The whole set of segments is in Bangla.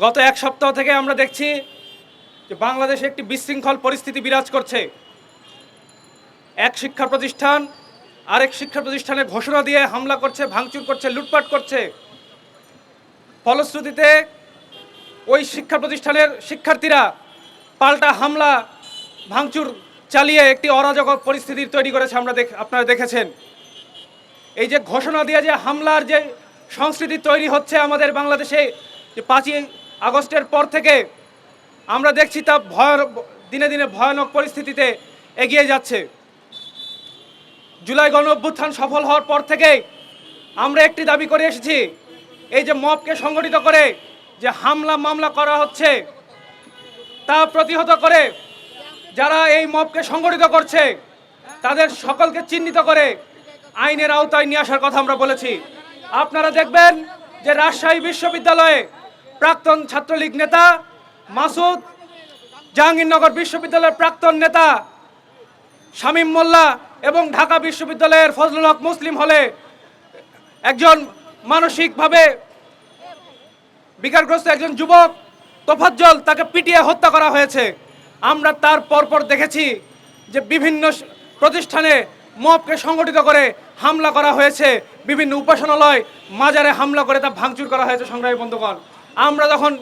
গত এক সপ্তাহ থেকে আমরা দেখছি যে বাংলাদেশে একটি বিশৃঙ্খল পরিস্থিতি বিরাজ করছে। এক শিক্ষা প্রতিষ্ঠান আরেক শিক্ষা প্রতিষ্ঠানে ঘোষণা দিয়ে হামলা করছে, ভাঙচুর করছে, লুটপাট করছে। ফলশ্রুতিতে ওই শিক্ষা প্রতিষ্ঠানের শিক্ষার্থীরা পাল্টা হামলা, ভাঙচুর চালিয়ে একটি অরাজক পরিস্থিতি তৈরি করেছে আমরা দেখ আপনারা দেখেছেন। এই যে ঘোষণা দিয়ে যে হামলার যে সংস্কৃতি তৈরি হচ্ছে আমাদের বাংলাদেশে, যে পাঁচই আগস্টের পর থেকে আমরা দেখছি তা ভয় দিনে দিনে ভয়ানক পরিস্থিতিতে এগিয়ে যাচ্ছে। জুলাই গণ অভ্যুত্থান সফল হওয়ার পর থেকে আমরা একটি দাবি করে এসেছি, এই যে মবকে সংগঠিত করে যে হামলা মামলা করা হচ্ছে, তা প্রতিহত করে যারা এই মবকে সংগঠিত করছে, তাদের সকলকে চিহ্নিত করে আইনের আওতায় নিয়ে আসার কথা আমরা বলেছি। আপনারা দেখবেন যে রাজশাহী বিশ্ববিদ্যালয়ে প্রাক্তন ছাত্রলীগ নেতা মাসুদ জাহাঙ্গীরনগর বিশ্ববিদ্যালয়ের প্রাক্তন নেতা শামীম মোল্লা এবং ঢাকা বিশ্ববিদ্যালয়ের ফজলুল হক মুসলিম হলে একজন মানসিকভাবে বিকারগ্রস্ত একজন যুবক তোফাজ্জল তাকে পিটিয়ে হত্যা করা হয়েছে। আমরা তার পরপর দেখেছি যে বিভিন্ন প্রতিষ্ঠানে মবকে সংগঠিত করে হামলা করা হয়েছে। বিভিন্ন উপাসনালয় মাজারে হামলা করে তা ভাঙচুর করা হয়েছে সংগ্রামী বন্ধুগণ। আমরা যখন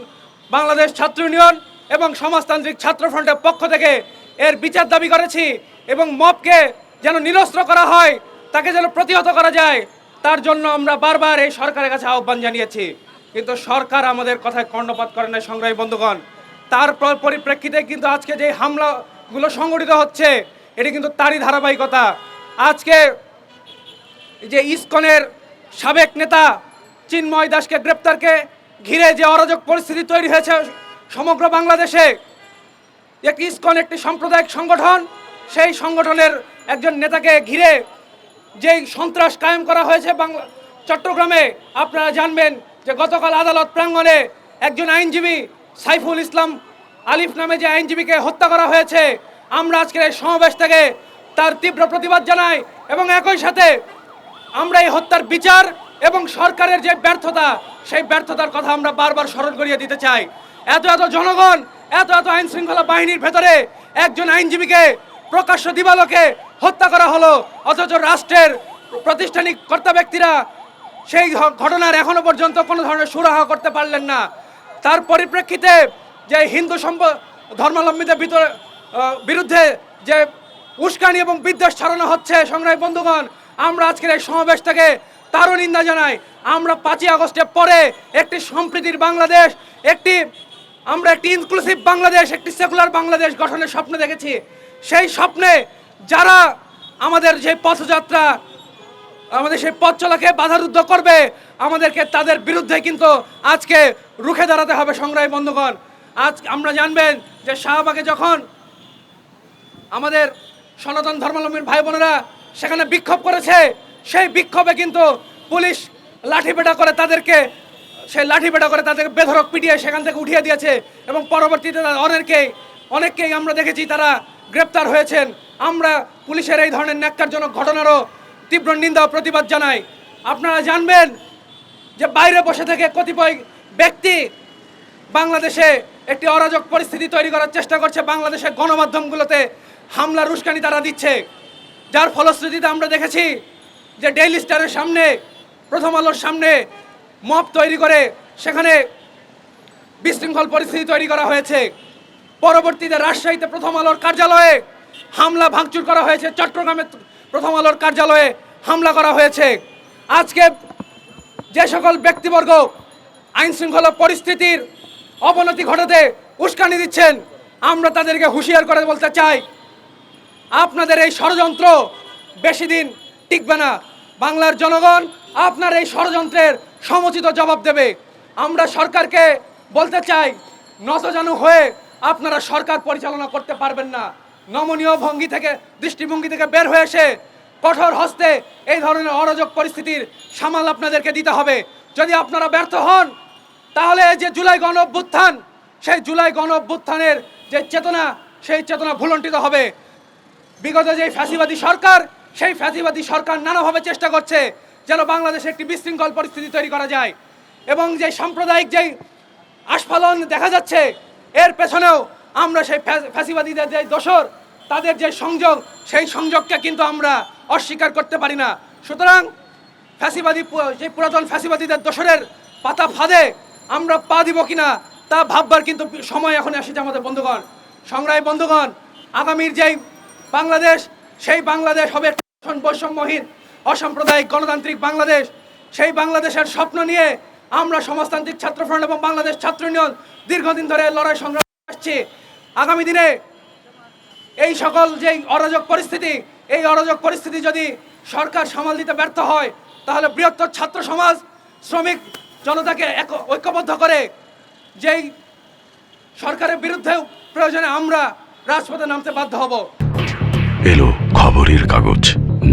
বাংলাদেশ ছাত্র ইউনিয়ন এবং সমাজতান্ত্রিক ছাত্র ফ্রন্টের পক্ষ থেকে এর বিচার দাবি করেছি এবং মবকে যেন নিরস্ত্র করা হয়, তাকে যেন প্রতিহত করা যায়, তার জন্য আমরা বারবার এই সরকারের কাছে আহ্বান জানিয়েছি। কিন্তু সরকার আমাদের কথায় কর্ণপাত করে না সংগ্রামী বন্ধুগণ। তার পরিপ্রেক্ষিতে কিন্তু আজকে যে হামলাগুলো সংগঠিত হচ্ছে, এটি কিন্তু তারই ধারাবাহিকতা। আজকে যে ইসকনের সাবেক নেতা চিন্ময় দাসকে গ্রেপ্তারকে ঘিরে যে অরাজক পরিস্থিতি তৈরি হয়েছে সমগ্র বাংলাদেশে, একটি ইসকন, একটি সাম্প্রদায়িক সংগঠন, সেই সংগঠনের একজন নেতাকে ঘিরে যেই সন্ত্রাস কায়েম করা হয়েছে বাংলা, চট্টগ্রামে, আপনারা জানবেন যে গতকাল আদালত প্রাঙ্গণে একজন আইনজীবী, সাইফুল ইসলাম আলিফ নামে যে আইনজীবীকে হত্যা করা হয়েছে, আমরা আজকের এই সমাবেশ থেকে তার তীব্র প্রতিবাদ জানাই এবং একই সাথে আমরা এই হত্যার বিচার এবং সরকারের যে ব্যর্থতা, সেই ব্যর্থতার কথা আমরা বারবার স্মরণ করিয়ে দিতে চাই। এত এত জনগণ, এত এত আইন শৃঙ্খলা বাহিনীর ভেতরে একজন আইনজীবীকে, প্রকাশ্য দিবালোকে হত্যা করা হলো, অথচ রাষ্ট্রের প্রাতিষ্ঠানিক কর্তা ব্যক্তিরা সেই ঘটনার এখনও পর্যন্ত কোনো ধরনের সুরাহা করতে পারলেন না। তার পরিপ্রেক্ষিতে যে হিন্দু সম্প, ধর্মাবলম্বীদের ভিতরে বিরুদ্ধে যে উস্কানি এবং বিদ্বেষ ছড়ানো হচ্ছে সংগ্রামী বন্ধুগণ, আমরা আজকের এই সমাবেশ থেকে তারও নিন্দা জানাই। আমরা পাঁচই আগস্টের পরে একটি সম্প্রীতির বাংলাদেশ, একটি, আমরা একটি ইনক্লুসিভ বাংলাদেশ, একটি সেকুলার বাংলাদেশ গঠনের স্বপ্ন দেখেছি। সেই স্বপ্নে যারা আমাদের যে পথযাত্রা, আমাদের সেই পথ চলাকে বাধারুদ্ধ করবে, আমাদেরকে তাদের বিরুদ্ধে কিন্তু আজকে রুখে দাঁড়াতে হবে সংগ্রামী বন্ধুগণ। আজ আমরা জানবেন যে শাহবাগে যখন আমাদের সনাতন ধর্মাবলম্বীর ভাই বোনেরা সেখানে বিক্ষোভ করেছে সেই বিক্ষোভে কিন্তু পুলিশ লাঠিপেটা করে তাদেরকে, সেই লাঠিপেটা করে তাদেরকে বেধরক পিটিয়ে সেখান থেকে উঠিয়ে দিয়েছে এবং পরবর্তীতে অনেকেই অনেককেই আমরা দেখেছি তারা গ্রেপ্তার হয়েছেন। আমরা পুলিশের এই ধরনের ন্যাক্কারজনক ঘটনারও তীব্র নিন্দা ও প্রতিবাদ জানাই। আপনারা জানবেন যে বাইরে বসে থেকে কতিপয় ব্যক্তি বাংলাদেশে একটি অরাজক পরিস্থিতি তৈরি করার চেষ্টা করছে, বাংলাদেশের গণমাধ্যমগুলোতে হামলার উস্কানি তারা দিচ্ছে। যার ফলশ্রুতিতে আমরা দেখেছি যে ডেইলি স্টারের সামনে, প্রথম আলোর সামনে মপ তৈরি করে সেখানে বিশৃঙ্খল পরিস্থিতি তৈরি করা হয়েছে। পরবর্তীতে রাজশাহীতে প্রথম আলোর কার্যালয়ে হামলা ভাঙচুর করা হয়েছে। চট্টগ্রামে প্রথম আলোর কার্যালয়ে হামলা করা হয়েছে। আজকে যে সকল ব্যক্তিবর্গ আইন শৃঙ্খলা পরিস্থিতির অবনতি ঘটাতে উস্কানি দিচ্ছেন, আমরা তাদেরকে হুঁশিয়ার করে বলতে চাই, আপনাদের এই ষড়যন্ত্র বেশি দিন টিকবে না। বাংলার জনগণ আপনার এই ষড়যন্ত্রের সমুচিত জবাব দেবে। আমরা সরকারকে বলতে চাই, নতজানু হয়ে আপনারা সরকার পরিচালনা করতে পারবেন না। নমনীয় ভঙ্গি থেকে, দৃষ্টিভঙ্গি থেকে বের হয়ে এসে কঠোর হস্তে এই ধরনের অরাজক পরিস্থিতির সামাল আপনাদেরকে দিতে হবে। যদি আপনারা ব্যর্থ হন, তাহলে যে জুলাই গণ অভ্যুত্থান, সেই জুলাই গণ অভ্যুত্থানের যে চেতনা, সেই চেতনা ভুলণ্ঠিত হবে। বিগত যে ফ্যাসিবাদী সরকার সেই ফ্যাসিবাদী সরকার নানাভাবে চেষ্টা করছে যেন বাংলাদেশে একটি বিশৃঙ্খল পরিস্থিতি তৈরি করা যায়। এবং যে সাম্প্রদায়িক যেই আস্ফালন দেখা যাচ্ছে, এর পেছনেও আমরা সেই ফ্যাসিবাদীদের যে দোসর তাদের যে সংযোগ, সেই সংযোগকে কিন্তু আমরা অস্বীকার করতে পারি না। সুতরাং ফ্যাসিবাদী যে পুরাতন ফ্যাসিবাদীদের দোসরের পাতা ফাঁদে আমরা পা দিব কিনা তা ভাববার কিন্তু সময় এখন এসেছে আমাদের বন্ধুগণ। সংগ্রামী বন্ধুগণ, আগামীর যেই বাংলাদেশ, সেই বাংলাদেশ হবে বৈষম্যহীন, অসাম্প্রদায়িক গণতান্ত্রিক বাংলাদেশ, সেই বাংলাদেশের স্বপ্ন নিয়ে আমরা সমাজতান্ত্রিক ছাত্রফ্রন্ট এবং বাংলাদেশ ছাত্র ইউনিয়ন দীর্ঘদিন ধরে লড়াই সংগ্রাম আসছি। আগামী দিনে এই সকল যেই অরাজক পরিস্থিতি, এই অরাজক পরিস্থিতি যদি সরকার সামাল দিতে ব্যর্থ হয়, তাহলে বৃহত্তর ছাত্র সমাজ, শ্রমিক, জনতাকে এক- ঐক্যবদ্ধ করে যেই সরকারের বিরুদ্ধে প্রয়োজনে আমরা রাজপথে নামতে বাধ্য হব। এলো খবরের কাগজ।